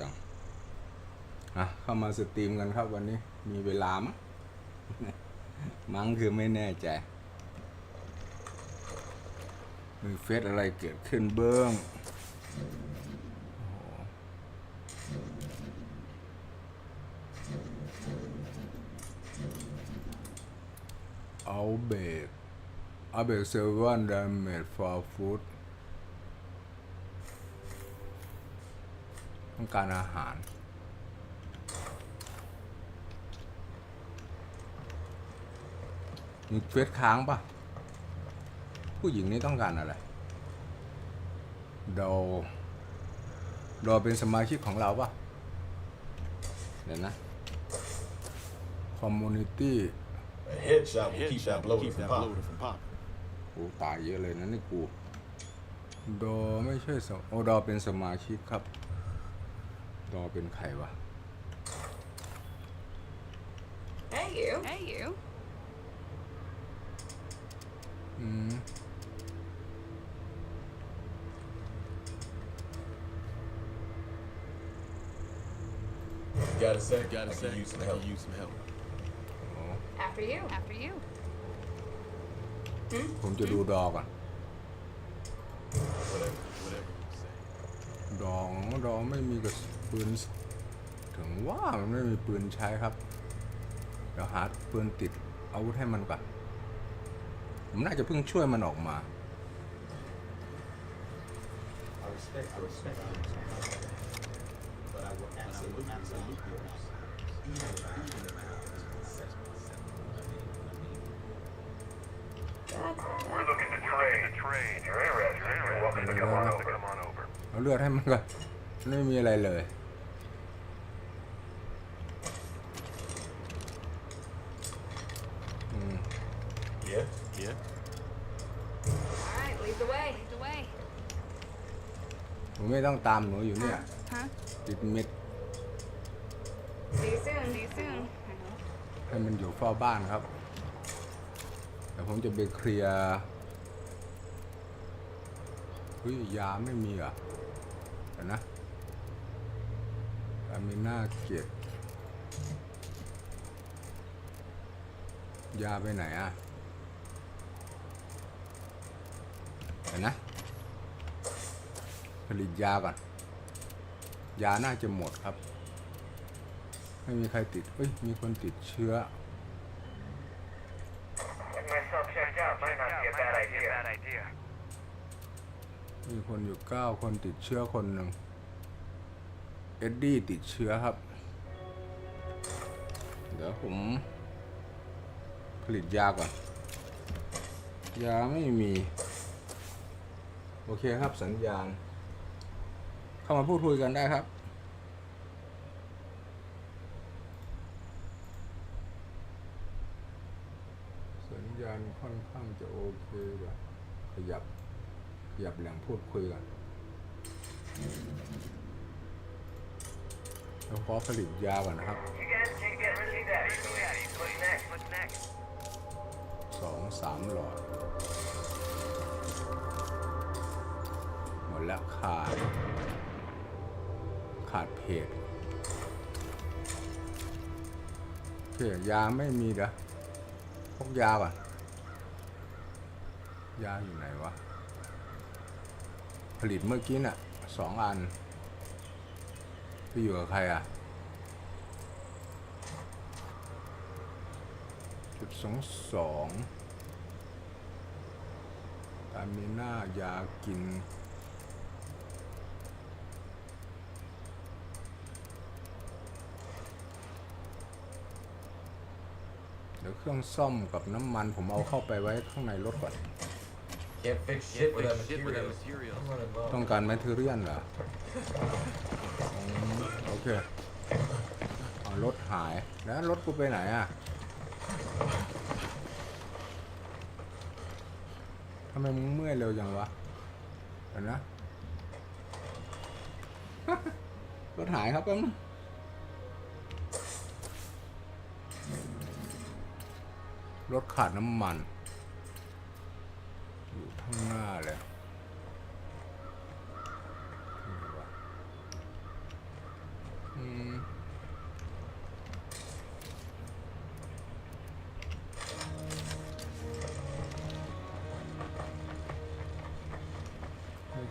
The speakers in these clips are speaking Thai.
ยังอะเข้ามาสตรีมกันครับวันนี้ มีเวลามั้งมั้งคือไม่แน่ใจ มีเฟซอะไรเกิดขึ้นเบื้องเอาเบรกเอาเบรกเซเว่นดามเมจฟอร์ฟูดต้อง การอาหาร มีเฟซค้างปะผู้หญิงนี่ต้องการอะไรดอดอเป็นสมาชิกของเราปะเดี๋ยวนะ community A headshot will keep that Headshot will bloater keep from that popping. bloater from popping. โอ้ตายเยอะเลยนะนี่กู ดอไม่ใช่สมโอดอเป็นสมาชิกครับ ดอเป็นใครวะ Hey, you. Hey, you. อืม Got a sec? Got I a could second? use some I help. could use some help. After you. After you. ผมจะดูดอก่อน Whatever. Whatever you say. ดองดองไม่มีกระสุน ปืน ถึงว่ามันไม่มีปืนใช้ครับ เดี๋ยวหาปืนติดอาวุธให้มันก่อนผมน่าจะเพิ่งช่วยมันออกมา I respect, I respect, But I will absolutely salute yours. God. We're looking to trade. trade. If you're interested, you're welcome to come on over. Come on over. เอาเลือดให้มันก่อนไม่มีอะไรเลย อืม Yeah? Yeah. All right, lead the way. Lead the way. หนู ไม่ต้องตามหนูอยู่เนี่ย Huh? ติดมิด See you soon. See you soon. ให้มันอยู่เฝ้าบ้านครับ แต่ผมจะไปเคลียร์เฮ้ยยาไม่มีเหรอะเดี๋ยวนะอามิน่าเกียรติยาไปไหนอะเดี๋ยวนะ ผลิตยาก่อน ยาน่าจะหมดครับ ไม่มีใครติด เอ้ย มีคนติดเชื้อ มีคนอยู่เก้าคนติดเชื้อคนหนึ่ง เอ็ดดี้ติดเชื้อครับ เดี๋ยวผม ผลิตยาก่อน ยาไม่มี โอเคครับสัญญาณ เข้ามาพูดคุยกันได้ครับสัญญาณค่อนข้างจะโอเคแบบขยับขยับแหล่งพูดคุยกันเราขอผลิตยาก่อนนะครับสองสามหลอด หมดแล้วขาด ขาดเพจโอเคยาไม่มีเด้อพกยาก่อนยาอยู่ไหนวะ ผลิตเมื่อกี้น่ะสองอันไปอยู่กับใครอะ จุดสองสองตามีหน้ายากิน เดี๋ยวเครื่องซ่อมกับน้ำมันผมเอาเข้าไปไว้ข้างในรถก่อน Can't fix shit Fix without shit without materials. materials. I'm running low. ต้องการแมทเทอเรียนเหรออืมโอเคเอารถหายแล้วรถกูไปไหนอะทำไมมึงเมื่อยเร็วจังวะเห็นนะ รถหายครับแป๊บนึง รถขาดน้ำมัน อยู่ข้างหน้าเลยอืม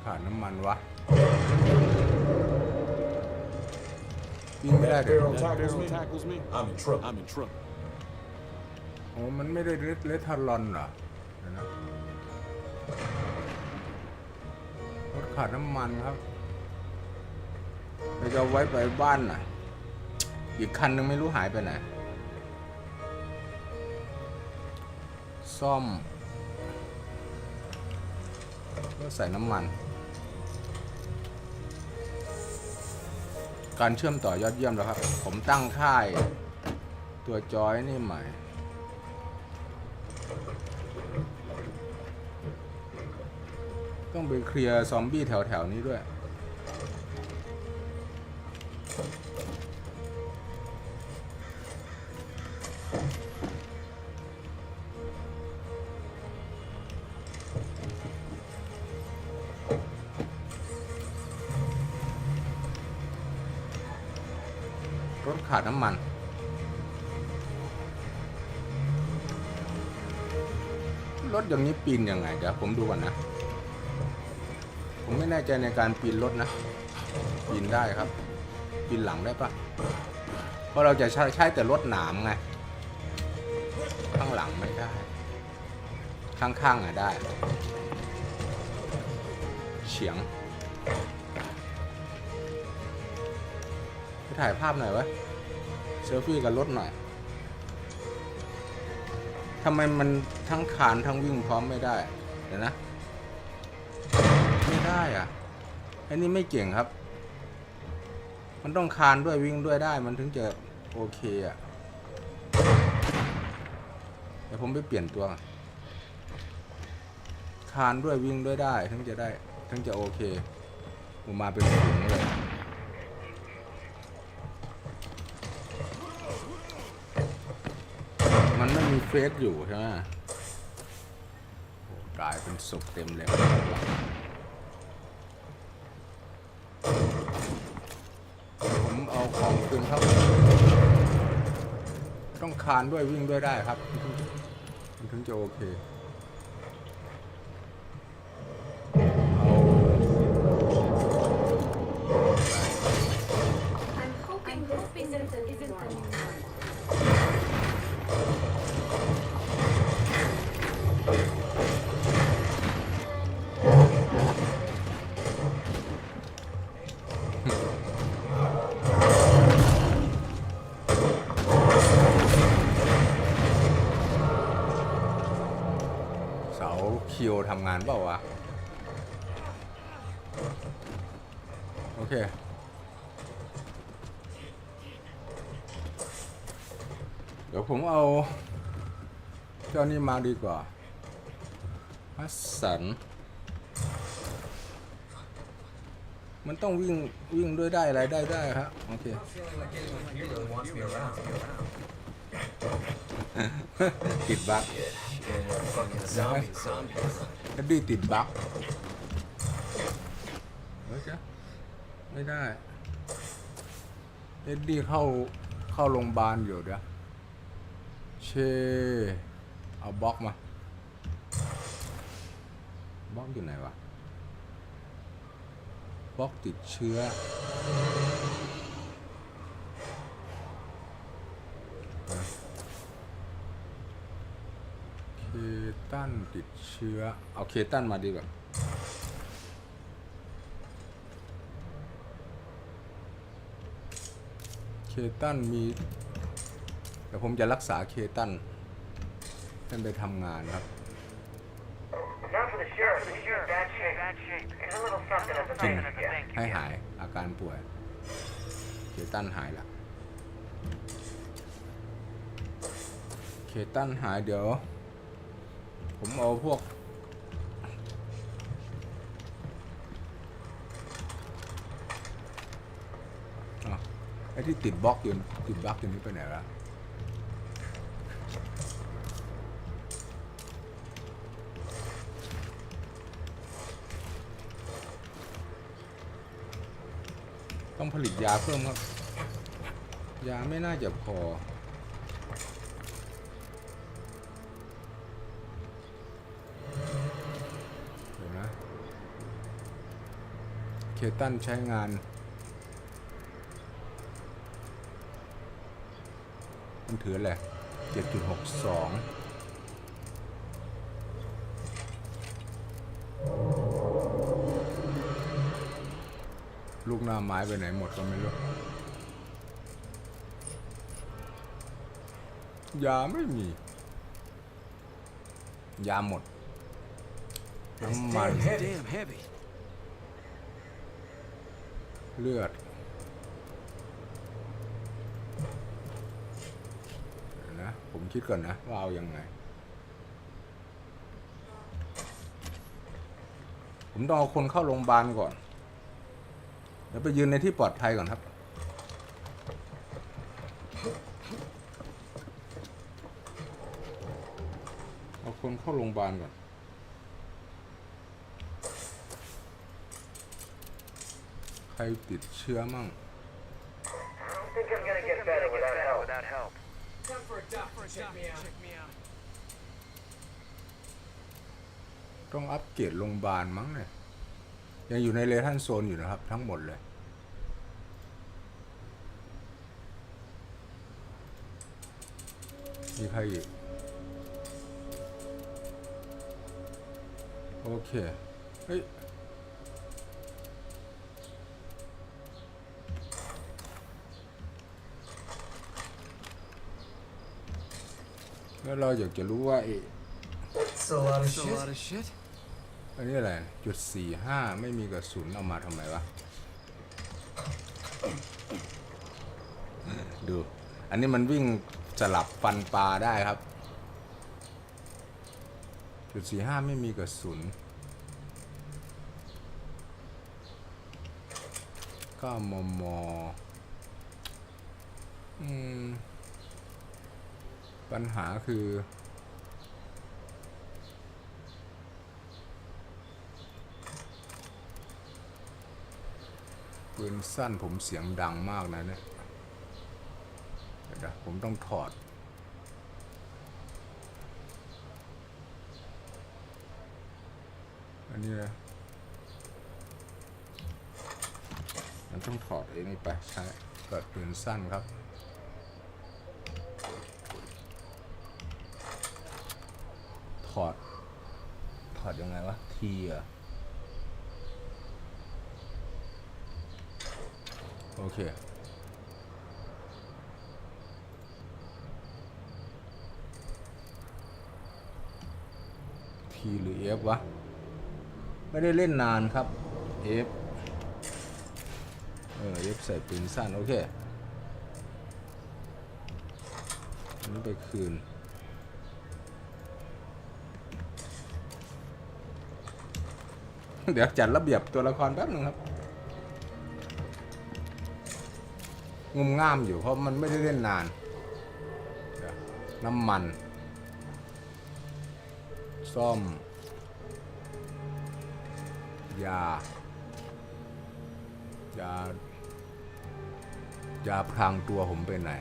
ขาดน้ำมันวะวิ่ม่เดี๋ โอ้มันไม่ได้เลเลทารอนเหรอนะรถขาดน้ำมันครับเราจะไว้ไปบ้านน่ะอีกคันนึงไม่รู้หายไปไหน ซ่อมก็ใส่น้ำมัน การเชื่อมต่อยอดเยี่ยมแล้วครับ ผมตั้งค่าย ตัวจอยนี่ใหม่ ไปเคลียร์ซอมบี้แถวๆนี้ด้วย รถขาดน้ำมันรถอย่างนี้ปีนยังไงเดี๋ยวผมดูก่อนนะ ไม่แน่ใจในการปีนรถนะ ปีนได้ครับ ปีนหลังได้ปะเพราะเราจะใช้ใช้แต่รถหนามไง ข้างหลังไม่ได้ ข้างๆอะได้ เฉียงไปถ่ายภาพหน่อยวะเซลฟี่กับรถหน่อยทำไมมันทั้งคานทั้งวิ่งพร้อมไม่ได้ เดี๋ยวนะ อ้นี่ไม่เก่งครับ มันต้องคานด้วยวิ่งด้วยได้มันถึงจะโอเคอะเดี๋ยวผมไปเปลี่ยนตัว คานด้วยวิ่งด้วยได้ถึงจะได้ถึงจะโอเคผมมาเป็นฝูงเลยมันไม่มีเฟซอยู่ใช่ไหมกลายเป็นศพเต็มเลย ผมเอาของคืนครับ ต้องคานด้วยวิ่งด้วยได้ครับ มันถึงจะโอเคเอา I'm hoping this isn't the isn't the ทำงานเปล่าวะ โอเค เดี๋ยวผมเอาเจ้านี่มาดีกว่าฮัสสัน มันต้องวิ่ง วิ่งด้วยได้อะไรได้ได้ครับโอเคติดบั๊กเอ็ ดดี้ติดบั๊กเฮ้ยจ๊ะไม่ได้เอ็ดดี้เข้าเข้าโรงพยาบาลอยู่เดี๋ยวเช เอาบล็อกมาบล็อกอยู่ไหนวะบล็อกติดเชื้อ เค ตันติดเชื้อ เอาเคตันมาดีกว่าเคตันมีเดี๋ยวผมจะรักษาเคตันให้ไปทำงานครับ Now for the sheriff. He's in bad shape. Bad shape. There's a little something at the กิน bank. Yeah. ให้หายอาการป่วยเคตันหายละเคตันหายเดี๋ยว ผมเอาพวกอไอ้ที่ติดบล็อกอยู่ติดบล็อกอยู่นี้ไปไหนละต้องผลิตยาเพิ่มครับ ยาไม่น่าจะพอ คตันใช้งาน มันถืออะไร7.62ลูกหน้าไม้ไปไหนหมดก็ไม่รู้ ยาไม่มี ยาหมด น้ำมัน Damn heavy. เลือดนะ ผมคิดก่อนนะ ว่าเอายังไง ผมต้องเอาคนเข้าโรงพยาบาลก่อน เดี๋ยวไปยืนในที่ปลอดภัยก่อนครับเอาคนเข้าโรงพยาบาลก่อน ใค รติดเชื้อมั่ง think I'm gonna get better without help. Without help. Come for a doctor. Check me out. Check me out. ต้องอัปเกรดโรงพยาบาลมั้งเนี่ย ยังอยู่ในเลทันโซนอยู่นะครับ ทั้งหมดเลย มีใครอีก โอเค เฮ้ย แล้วเราอยากจะรู้ว่าไอ้ It's a lot of That's a lot of shit. อันนี้อะไรจุดสี่ห้าไม่มีกระสุนเอามาทำไมวะ ดู อันนี้มันวิ่งสลับฟันปลาได้ครับ จุดสี่ห้าไม่มีกระสุน ก็มมอืม ปัญหาคือ ปืนสั้นผมเสียงดังมากนะเนี่ยเดี๋ยวผมต้องถอดอันนี้นะมันต้องถอดไอ้นี่ไปใช้เกิดปืนสั้นครับ ถอด ถอดยังไงวะ ทีเหรอะโอเค ทีหรือ F วะ ไม่ได้เล่นนานครับ F เออ F ใส่ปืนสั้น โอเคอันนี้ไปคืน เดี๋ยวจัดระเบียบตัวละครแป๊บหนึงครับ งุมง่ามอยู่เพราะมันไม่ได้เล่นนาน น้ำมัน ซ่อม ยา ยา ยาพรางตัวผมไปไหน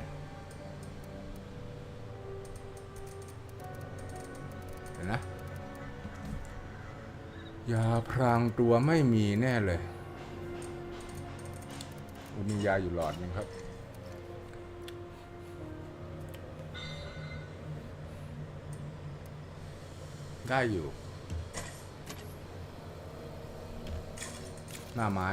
ยาพรางตัวไม่มีแน่เลยมียาอยู่หลอดหนึงครับ ได้อยู่ หน้าไม้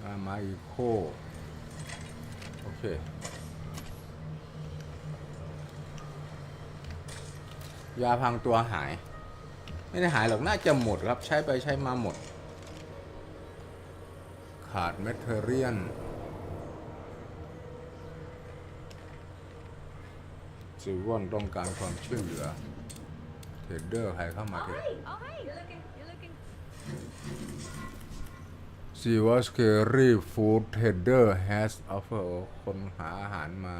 หน้าไม้อีโค โอเค ยาพังตัวหาย ไม่ได้หายหรอกน่าจะหมดครับใช้ไปใช้มาหมด ขาดเมทเทอเรียนซิวอนต้องการความช่วยเหลือเทรดเดอร์ใครเข้ามาเทรด Hey, oh hey, you're looking, you're looking. ซีวอสเคอรี่ฟู้ดเทรดเดอร์แฮสออฟเฟอร์คนหาอาหารมา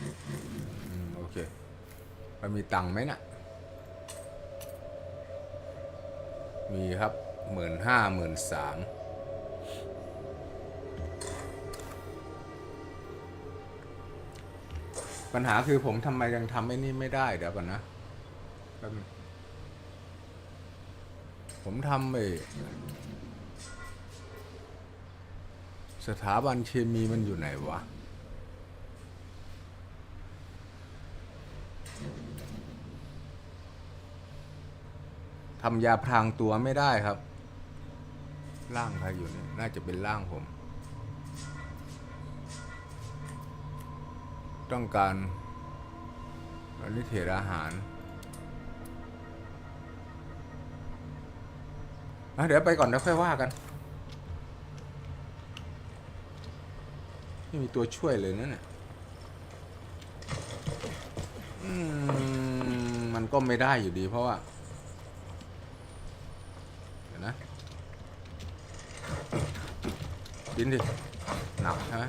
อืมโอ เค มันมีตังค์ไหมน่ะ มีครับหมื่นห้าหมื่นสามปัญหาคือผมทำไมยังทำไอ้นี่ไม่ได้เดี๋ยวก่อนนะ ผมทำไอสถาบันเคมีมันอยู่ไหนวะ ทำยาพรางตัวไม่ได้ครับ ร่างใครอยู่เนี่ยน่าจะเป็นร่างผม ต้องการอนิเทศอาหารเดี๋ยวไปก่อนเดี๋ยวค่อยว่ากันไม่มีตัวช่วยเลยนะเนี่ยมมันก็ไม่ได้อยู่ดีเพราะว่า เดี๋ยวนะ ดินดิ หนักใช่ไหม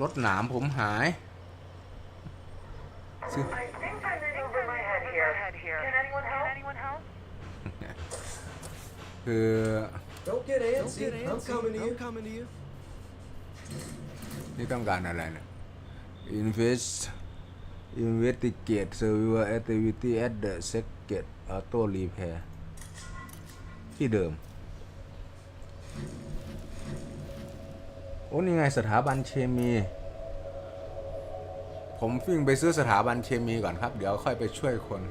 รถหนามผมหายซื้อ I think I'm in over my head here. Can anyone help? Anyone help? คือ Don't get antsy. I'm coming to you. coming to you. นี่ต้องการอะไรเนี่ย invest investigate survivor activity at the secret auto repair ที่เดิม โอ้นี่ไงสถาบันเคมี ผมวิ่งไปซื้อสถาบันเคมีก่อนครับ เดี๋ยวค่อยไปช่วยคน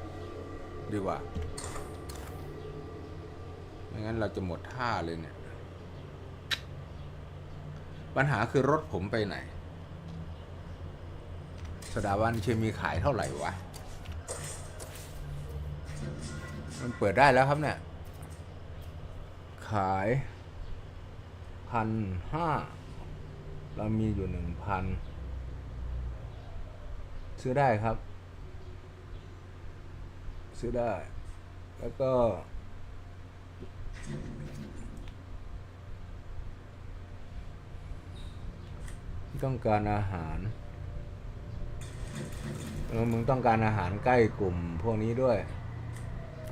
ดีกว่า ไม่งั้นเราจะหมดท่าเลยเนี่ย ปัญหาคือรถผมไปไหน สถาบันเคมีขายเท่าไหร่วะ มันเปิดได้แล้วครับเนี่ย ขายพันห้า เรามีอยู่หนึ่งพันซื้อได้ครับ ซื้อได้ แล้วก็ ต้องการอาหารเออมึงต้องการอาหารใกล้กลุ่มพวกนี้ด้วย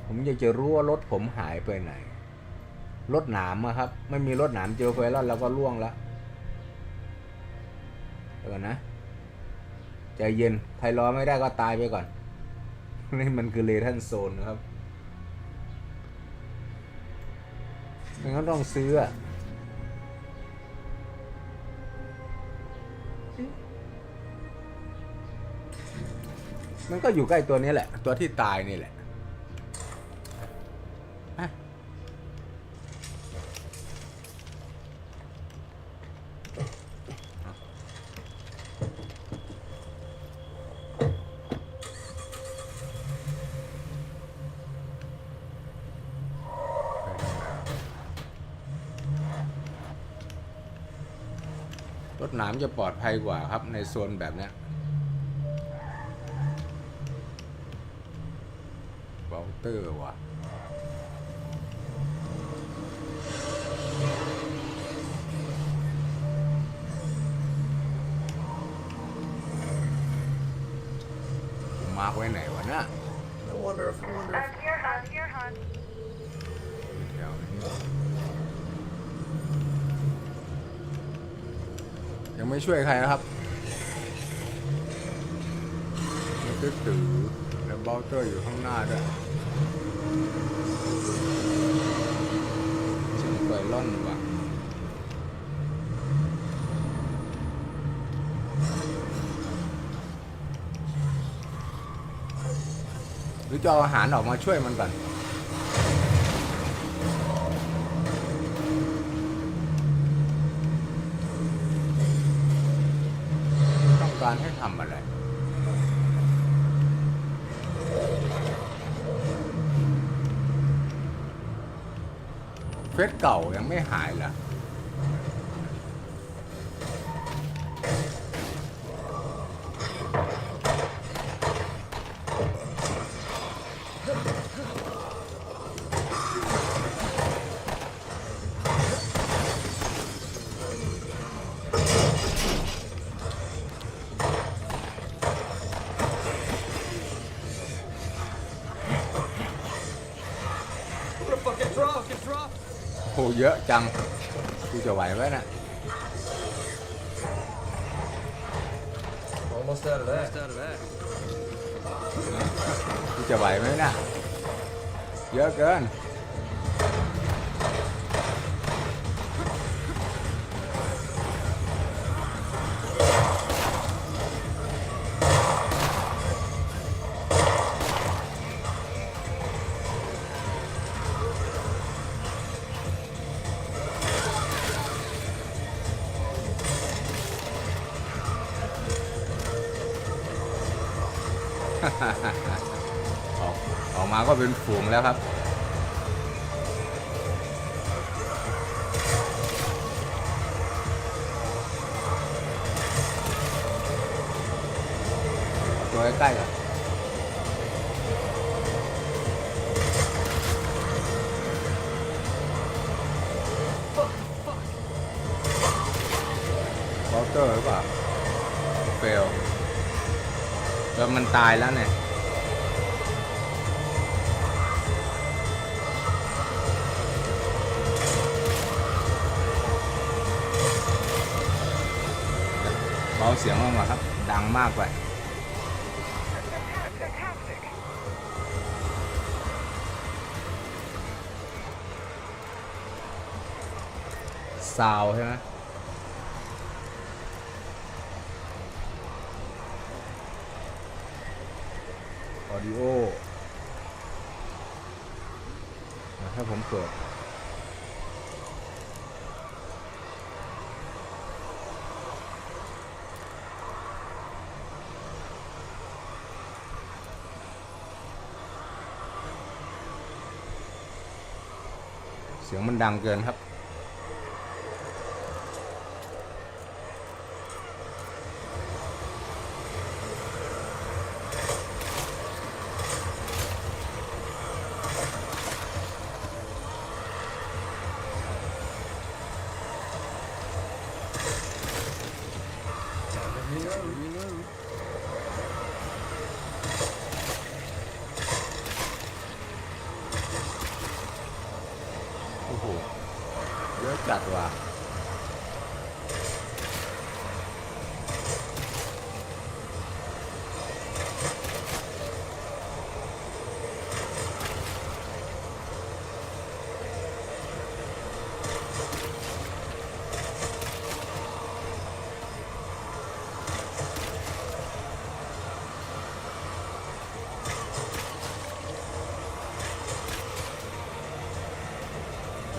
ผมอยากจะรู้ว่ารถผมหายไปไหน รถหนามอะครับ ไม่มีรถหนามเจอไฟแล้วเราก็ล่วงแล้ว ดี๋ยวก่อนนะใจเย็น ใครรอไม่ได้ก็ตายไปก่อน นี่มันคือเลทันโซนนะครับม่งั้นต้องซื้ออะมันก็อยู่ใกล้ตัวนี้แหละ ตัวที่ตายนี่แหละฮะ รถหนามจะปลอดภัยกว่าครับในโซนแบบนี้ยเบลเตอร์ว่ะ ช่วยใครนะครับมันตื้อตือแล้วเบลเตอร์อยู่ข้างหน้าด้วยเสียงไฟล่อนว่ะหรือจะเอาอาหารออกมาช่วยมันก่อน ต้อง การให้ทำอะไร เฟซเก่ายังไม่หายเหรอ เยอะจังกูจะไหวไหมน่ะ Almost out of that. Out of that. กูจะไหวไหมน่ะเยอะเกิน แล้วครับ ตัวใกล้ๆก่อนเคาน์เตอร์หรือเปล่าเฟลแล้วมันตายแล้วเนี่ย เบาเสียงลงมาครับ ดังมากไปซาวใช่ไหมออดิโอถ้าผมเปิด สียงมันดังเกินครับ โอ้โห เยอะจัดว่ะ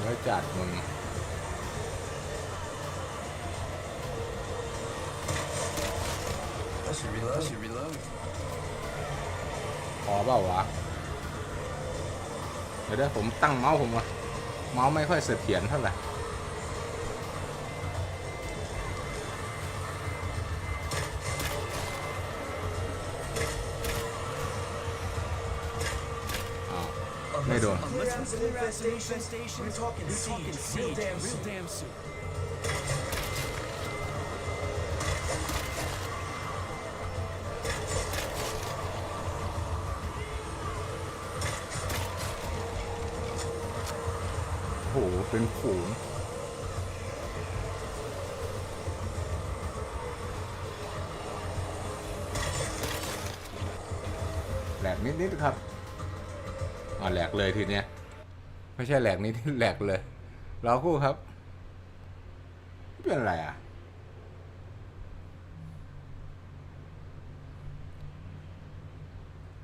เยอะจัดมึง I should reload. I should reload. พอเปล่าวะ เดี๋ยวเดี๋ยวผมตั้งเมาส์ผมว่ะเมาส์ไม่ค่อยเสถียรเท่าไหร่ Unless it's an infestation, we're talking We're talking siege, real damn Real soon. damn soon. โหเป็นฝูงแหลกนิดๆครับอ่าแหลกเลยทีเนี้ย ไม่ใช่แหลกนิดแหลกเลยรอคู่ครับ เป็นอะไรอะ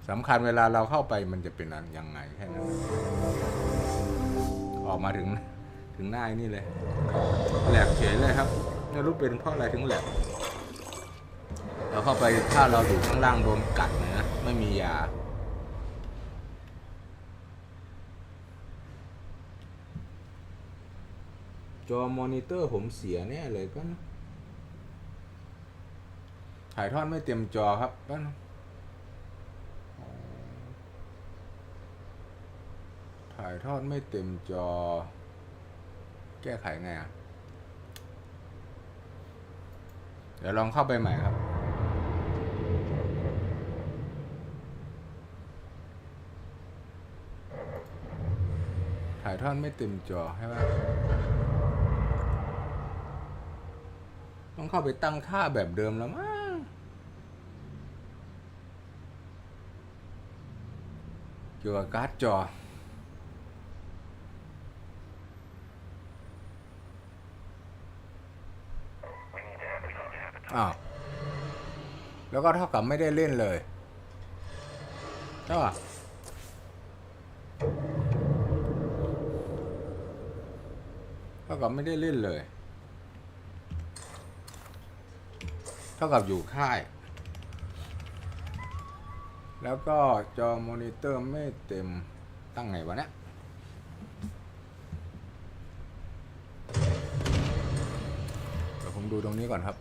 สำคัญเวลาเราเข้าไปมันจะเป็นยังไงแค่นั้นออกมาถึงถึงหน้านี่เลย แหลกเฉยเลยครับไม่รู้เป็นเพราะอะไรถึงแหลกเราเข้าไปถ้าเราอยู่ข้างล่างโดนกัดนะไม่มียา จอมอนิเตอร์ผมเสียแน่เลยก็ถ่ายทอดไม่เต็มจอครับก็ถ่ายทอดไม่เต็มจอ แก้ไขไงอะ เดี๋ยวลองเข้าไปใหม่ครับถ่ายทอดไม่เต็มจอใช่ไหม ต้องเข้าไปตั้งค่าแบบเดิมแล้วมั้งเกี่ยวกับการ์ดจออ้าวแล้วก็เท่ากับไม่ได้เล่นเลยใช่เท่ากับไม่ได้เล่นเลย ท่ากับอยู่ค่าย แล้วก็จอมอนิเตอร์ไม่เต็มตั้งไงวะเนี่ยเดี๋ยวผมดูตรงนี้ก่อนครับ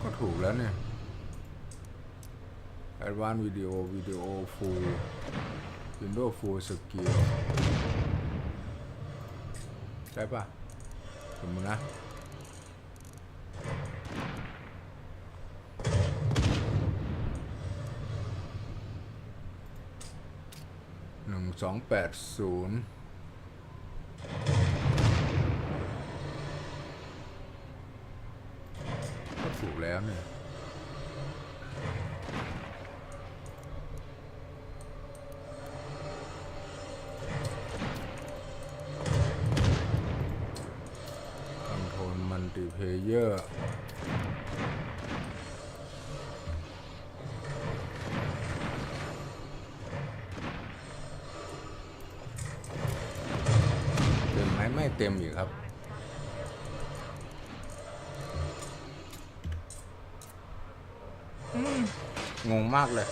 ก็ถูกแล้วเนี่ย Advanced Video Video Full Windows Full Scale ใช่ปะสมมตินะหนึ่งสองแปดศูนย์ก็ถูกแล้วเนี่ย มากเลย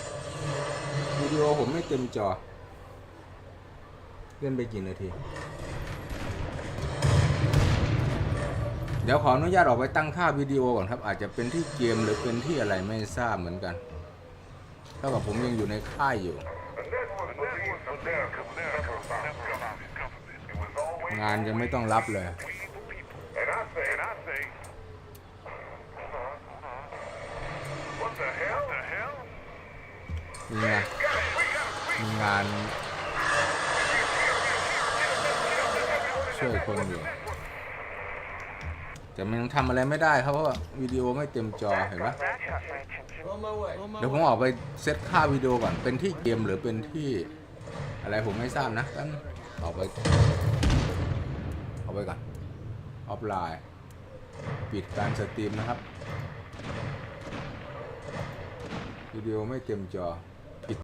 วิดีโอผมไม่เต็มจอเล่นไปกี่นาที เดี๋ยวขออนุญาตออกไปตั้งค่าวิดีโอก่อนครับ อาจจะเป็นที่เกมหรือเป็นที่อะไรไม่ทราบเหมือนกันเท่ากับผมยังอยู่ในค่ายอยู่ งานยังไม่ต้องรับเลย มีงานมีงาน ช่วยคนอยู่แต่มันยังทำอะไรไม่ได้ครับเพราะว่าวิดีโอไม่เต็มจอเห็นปะเดี๋ยวผมออกไปเซตค่าวิดีโอก่อน เป็นที่เกมหรือเป็นที่อะไรผมไม่ทราบนะกันออกไปออกไปก่อน ออฟไลน์ ปิดการสตรีมนะครับ วิดีโอไม่เต็มจอ